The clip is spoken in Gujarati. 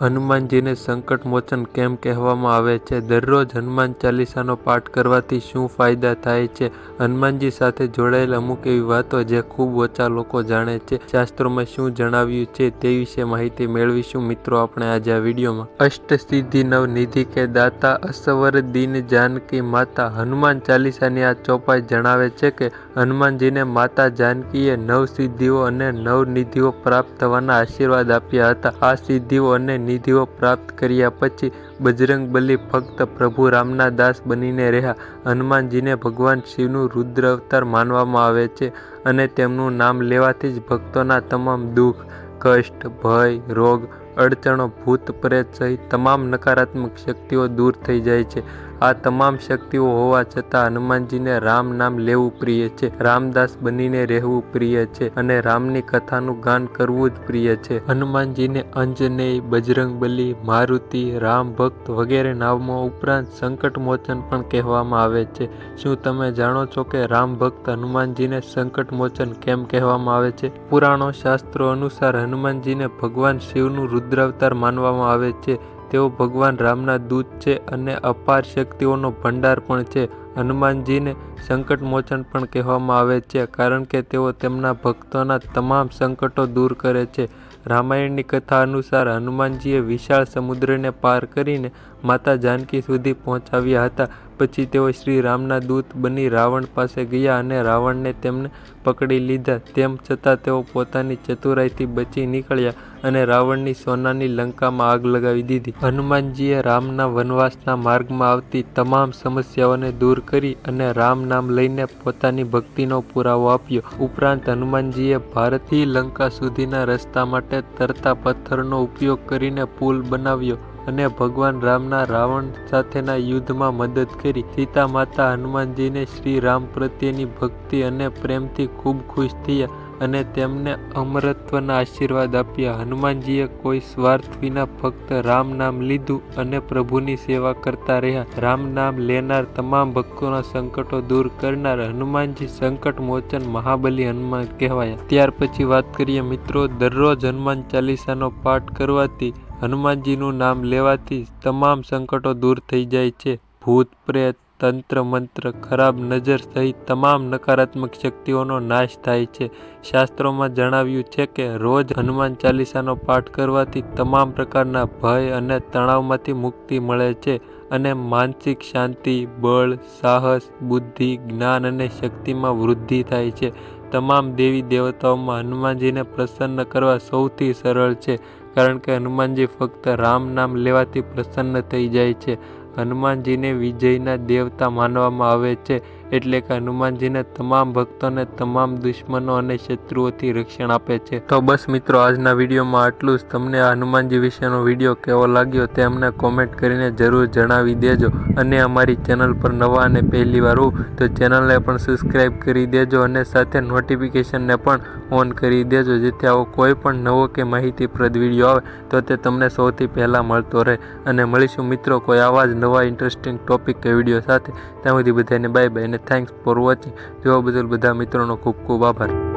હનુમાનજીને સંકટ મોચન કેમ કહેવામાં આવે છે? દરરોજ હનુમાન ચાલીસાનો પાઠ કરવાથી શું ફાયદા થાય છે? હનુમાનજી સાથે જોડાયેલ અમુક એવી વાતો જે ખૂબ ઓછા લોકો જાણે છે. શાસ્ત્રોમાં શું જણાવ્યું છે તે વિશે માહિતી મેળવીશું મિત્રો આપણે આજે આ વિડીયોમાં. અષ્ટસિદ્ધિ નવ નિધિ કે દાતા અસવર દિન જાનકી માતા. હનુમાન ચાલીસાની આ ચોપાઈ જણાવે છે કે હનુમાનજીને માતા જાનકીએ નવ સિદ્ધિઓ અને નવ નિધિઓ પ્રાપ્ત થવાના આશીર્વાદ આપ્યા હતા. આ સિદ્ધિઓ અને નિધિઓ પ્રાપ્ત કર્યા પછી બજરંગ બલી ફક્ત પ્રભુ રામના દાસ બનીને રહ્યા. હનુમાનજીને ભગવાન શિવનું રુદ્ર અવતાર માનવામાં આવે છે અને તેમનું નામ લેવાથી જ ભક્તોના તમામ દુઃખ, કષ્ટ, ભય, રોગ, અડચણો, ભૂત, પ્રેત સહિત તમામ નકારાત્મક શક્તિઓ દૂર થઈ જાય છે. આ તમામ શક્તિઓ હોવા છતાં હનુમાનજીને રામ નામ લેવું પ્રિય છે. રામદાસ બનીને રહેવું પ્રિય છે અને રામની કથાનું ગાન કરવું જ પ્રિય છે. હનુમાનજીને અંજનેય બજરંગબલી મારુતિ, રામ ભક્ત વગેરે નામો ઉપરાંત સંકટ મોચન પણ કહેવામાં આવે છે. શું તમે જાણો છો કે રામ ભક્ત હનુમાનજીને સંકટ મોચન કેમ કહેવામાં આવે છે? પુરાણો શાસ્ત્રો અનુસાર હનુમાનજીને ભગવાન શિવનું રુદ્રાવતાર માનવામાં આવે છે. તેઓ ભગવાન રામના દૂત છે અને અપાર શક્તિઓનો ભંડાર પણ છે. હનુમાનજીને સંકટ મોચન પણ કહેવામાં આવે છે, કારણ કે તેઓ તેમના ભક્તોના તમામ સંકટો દૂર કરે છે. રામાયણની કથા અનુસાર હનુમાનજીએ વિશાળ સમુદ્રને પાર કરીને માતા જાનકી સુધી પહોંચાવ્યા હતા. પછી તેઓ શ્રી રામના દૂત બની રાવણ પાસે ગયા અને રાવણને તેમને પકડી લીધા. તેમ છતાં તેઓ પોતાની ચતુરાઈથી બચી નીકળ્યા અને રાવણની સોનાની લંકામાં આગ લગાવી દીધી. હનુમાનજીએ રામના વનવાસના માર્ગમાં આવતી તમામ સમસ્યાઓને દૂર કરી અને રામ નામ લઈને પોતાની ભક્તિનો પુરાવો આપ્યો. ઉપરાંત હનુમાનજીએ ભારતથી લંકા સુધીના રસ્તા માટે તરતા પથ્થરનો ઉપયોગ કરીને પુલ બનાવ્યો. અને ભગવાન રામના રાવણ સાથેના યુદ્ધમાં મદદ કરી. સીતા માતા હનુમાનજીને શ્રી રામ પ્રત્યેની ભક્તિ અને પ્રેમથી ખૂબ ખુશ થયા અને તેમને અમરત્વના આશીર્વાદ આપ્યા. હનુમાનજીએ કોઈ સ્વાર્થ વિના ફક્ત રામ નામ લીધું અને પ્રભુની સેવા કરતા રહ્યા. રામ નામ લેનાર તમામ ભક્તોના સંકટો દૂર કરનાર હનુમાનજી સંકટ મોચન મહાબલી હનુમાન કહેવાયા. ત્યાર પછી વાત કરીએ મિત્રો, દરરોજ હનુમાન ચાલીસાનો પાઠ કરવાથી હનુમાનજીનું નામ લેવાથી તમામ સંકટો દૂર થઈ જાય છે. ભૂત, પ્રેત, તંત્ર, મંત્ર, ખરાબ નજર સહિત તમામ નકારાત્મક શક્તિઓનો નાશ થાય છે. શાસ્ત્રોમાં જણાવ્યું છે કે, રોજ હનુમાન ચાલીસાનો પાઠ કરવાથી તમામ પ્રકારના ભય અને તણાવમાંથી મુક્તિ મળે છે અને માનસિક શાંતિ, બળ, સાહસ, બુદ્ધિ, જ્ઞાન અને શક્તિમાં વૃદ્ધિ થાય છે. તમામ દેવી દેવતાઓમાં હનુમાનજીને પ્રસન્ન કરવા સૌથી સરળ છે. કારણ કે હનુમાનજી ફક્ત રામ નામ લેવાથી પ્રસન્ન થઈ જાય છે. હનુમાનજીને વિજયના દેવતા માનવામાં આવે છે, એટલે કે હનુમાનજીને તમામ ભક્તોને તમામ દુશ્મનો અને શત્રુઓથી રક્ષણ આપે છે. તો બસ મિત્રો, આજના વિડીયોમાં આટલું જ. તમને આ હનુમાનજી વિશેનો વીડિયો કેવો લાગ્યો તે અમને કોમેન્ટ કરીને જરૂર જણાવી દેજો. અને અમારી ચેનલ પર નવા અને પહેલી વાર હો તો ચેનલને પણ સબસ્ક્રાઈબ કરી દેજો અને સાથે નોટિફિકેશનને પણ ઓન કરી દેજો, જેથી આવો કોઈ પણ નવો કે માહિતીપ્રદ વીડિયો આવે તો તે તમને સૌથી પહેલાં મળતો રહે. અને મળીશું મિત્રો કોઈ આવા જ નવા ઇન્ટરેસ્ટિંગ ટોપિક કે વીડિયો સાથે ત્યાં સુધી બધાને બાય બાય અને થેન્ક્સ ફોર વોચિંગ જોવા બદલ બધા મિત્રોનો ખૂબ ખૂબ આભાર.